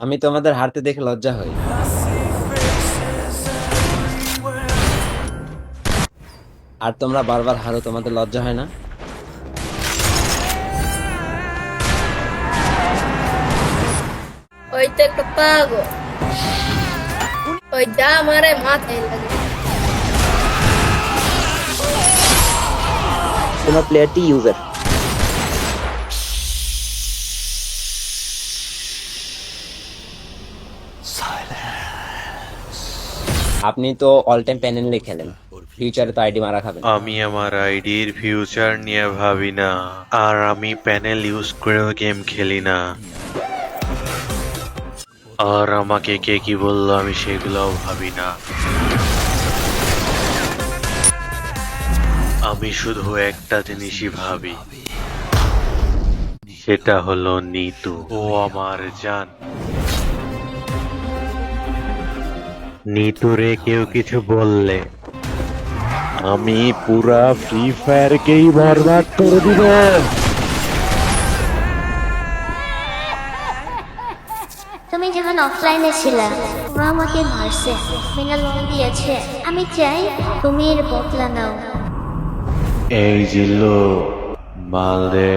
আমি তোমাদের হারতে দেখে লজ্জা হই। আর তোমরা বারবার হারো তোমাদের লজ্জা হয় না? ওই তো একটা পাগল। ওই যা মারে মাথায় লাগে। তোমার প্লেয়ারটি ইউজার আপনি তো অল টাইম প্যানেলে খেলেন। ফিউচারে তো আইডি মারা খাবেন। আমি আমার আইডির ফিউচার নিয়ে ভাবি না। আর আমি প্যানেল ইউজ করেও গেম খেলি না। আর আমাকে কে কি বলল আমি সেগুলোও ভাবি না। আমি শুধু একটা জিনিসই ভাবি। সেটা হলো নিতু। ও আমার জান। নিতুরে কেউ কিছু বললে। আমি পুরা ফ্রি ফায়ারকেই বরবাদ করে দিব। তুমি যখন অফলাইনে ছিলে ওরা আমাকে মারছে মিনা লোন দিয়েছে। আমি চাই তুমি এর বদলা নাও। এই জিল্লু মাল দে।